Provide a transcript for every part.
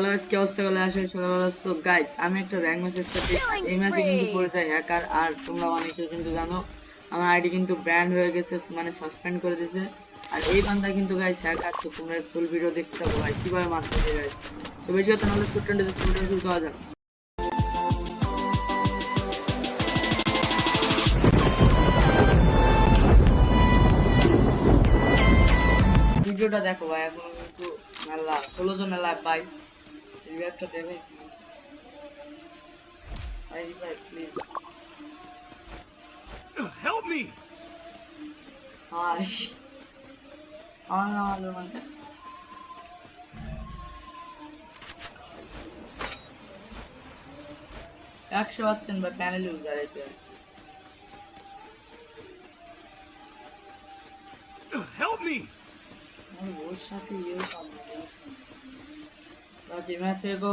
Hello কি অবস্থা বলে আসে সকালবেলা সো গাইস আমি একটা র্যাঙ্ক ম্যাচের সাথে এই ম্যাচে কিন্তু পড়ে যায় হ্যাকার আর তোমরা অনেকে কিন্তু জানো। আমার আইডি কিন্তু ব্যান্ড হয়ে গেছে মানে সাসপেন্ড করে দিয়েছে। আর এই বান্দা কিন্তু গাইস হ্যাকার তো তোমরা ফুল ভিডিও দেখতে থাকো ভাই। কীভাবে মারতে গাইস তো বেশি কথা নাহলে স্টুডেন্ট স্টুডেন্ট শুরু করা যাক। ভিডিওটা দেখো ভাই এখন কিন্তু মেলা ষোলো জন মেলা পাই রিভাইভটা দেবে ভাই revive please Help me! Hi আমার নাম আলো মানে একশো পাচ্ছেন বা প্যানেল ইউজার এতে Help me! আমার ওর সাথে ইয়েও পাবো রাজি ম্যাচে গো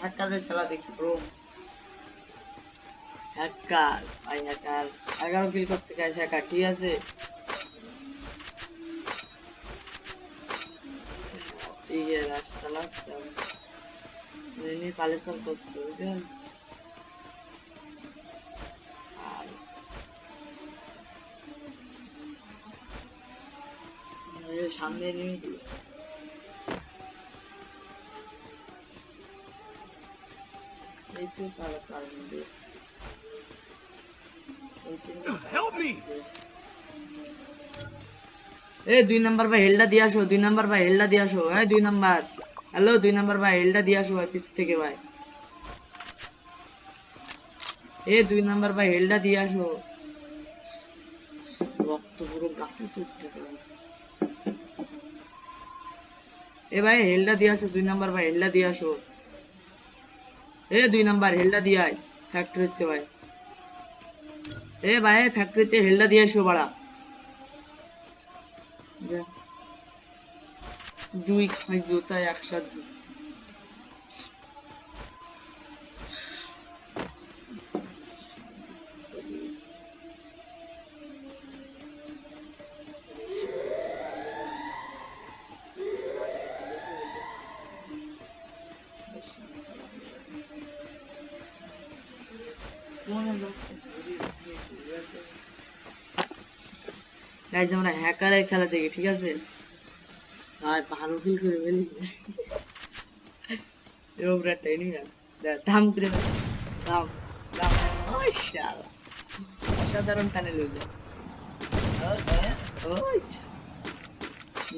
হ্যাকারের খেলা দেখি ব্রো হ্যাকার ভাই হ্যাকার। এগারো কিল করছে গাইস হ্যাকার ঠিক আছে? ঠিক আছে বুঝলেন আর সামনে নিয়ে Help me! এ, দুই নাম্বার ভাই, হেলটা দিয়ে আসো, দুই নাম্বার ভাই, হেলটা দিয়ে আসো হ্যাঁ দুই নাম্বার। হ্যালো দুই নাম্বার ভাই, হেলটা দিয়ে আসো ভাই, পিছ থেকে ভাই। এ, দুই নাম্বার ভাই, হেলটা দিয়ে আসো। রক্ত পুরো গাছে ছুটতেছে এ ভাই, হেলটা দিয়ে আসো, দুই নাম্বার ভাই, হেলটা দিয়ে এ, দুই নাম্বার হেলটা দিয়ে আয় ফ্যাক্টরিতে ভাই। এ, ভাই ফ্যাক্টরিতে হেলটা দিয়ে আসো বাড়া। দুই খাই জুতা একসাথে গাইজ আমরা হ্যাকারের খেলা দেখি, ঠিক আছে? আর ভালো ফিল করে ফেলি। এরকম একটা এনিমি আছে। দাম করে দাম ওই অসাধারণ panel user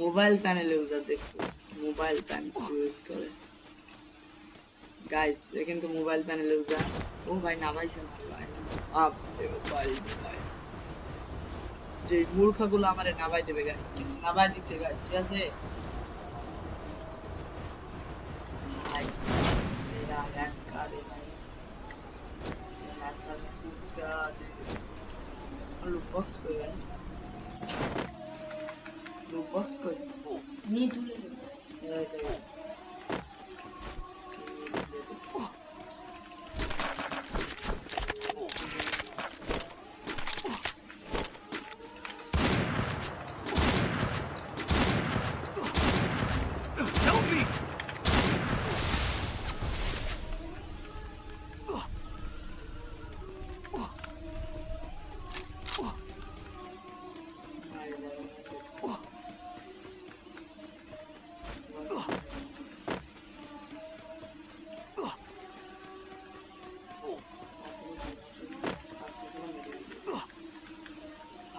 mobile panel user দেখছিস মোবাইল প্যানেল ইউজ করে। গাইস এ কিন্তু মোবাইল প্যানেল ইউজার ও ভাই না, ভাই। ভাই। যে মূর্খগুলো আমারে নামাই দেবে গাছ নামাই দিছে গাছ ঠিক আছে? ভাই, এরা হ্যাকার এরা হ্যাকার কুত্তা লুক বক্স কই ভাই। লুক বক্স কই নিয়ে তুলে দে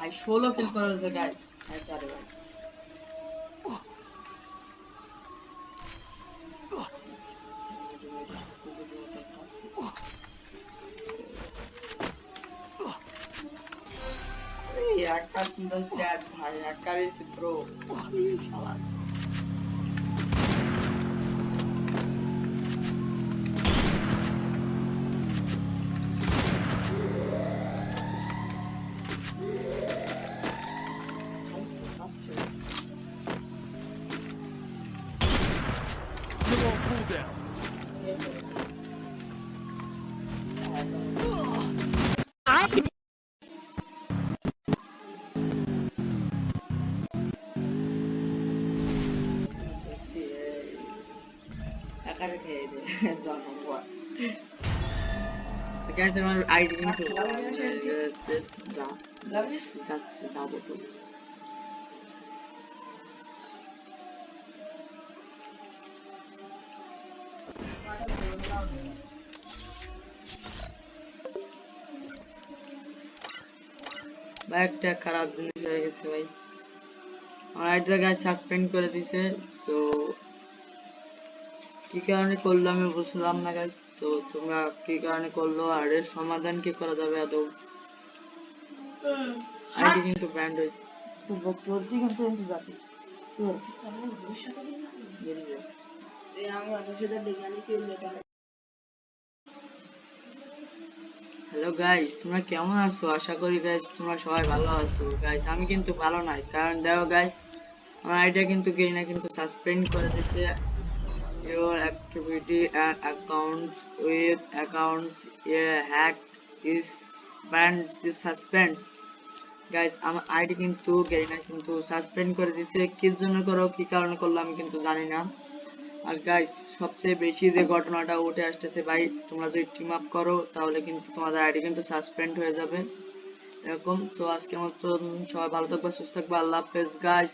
ভাই, ষোলো কিল করা হয়েছে গাইস হ্যাকারে ভাই এই হ্যাকার কিন্তু চ্যাট ভাই হ্যাকার ইজ প্রো একা টাকা খেয়ে দে জন্ম পর গাইস আমার আইডি কিন্তু খেলা হয়ে গেছে আজকে? যা যাবে যাচ্ছে একটা খারাপ জিনিস হয়ে গেছে ভাই। আমার আইডিটা গাছ সাসপেন্ড করে দিছে সো কি কারণে করল আমি বুঝলাম না গাছ তো তোমরা কি কারণে করল, আর এর সমাধান কি করা যাবে আদৌ আইডি কিন্তু ব্যান্ড হয়েছে। তো দিকে কিন্তু যাবে ভবিষ্যতে আমি অত সেটা দেখে হ্যালো গাইস তোমরা কেমন আছো? আশা করি গাইস তোমরা সবাই ভালো আছো। গাইস আমি কিন্তু ভালো নাই। কারণ দেখো গাইস আমার আইডিয়া কিন্তু কে গেইনা কিন্তু সাসপেন্ড করে দিছে। your activity and accounts with accounts a hack is banned, is suspends guys আমার আইডি কিন্তু গেইনা কিন্তু সাসপেন্ড করে দিছে। কি জন্য করো, কি কারণে করল, আমি কিন্তু জানি না। আর গাইস সবচেয়ে বেশি যে ঘটনাটা উঠে আসতেছে ভাই, তোমরা যদি টিম আপ করো, তাহলে কিন্তু তোমাদের আইডি কিন্তু সাসপেন্ড হয়ে যাবে। এরকম তো আজকের মতো সবাই ভালো থাকবে, সুস্থ থাকবে, আল্লাহ হাফেজ গাইস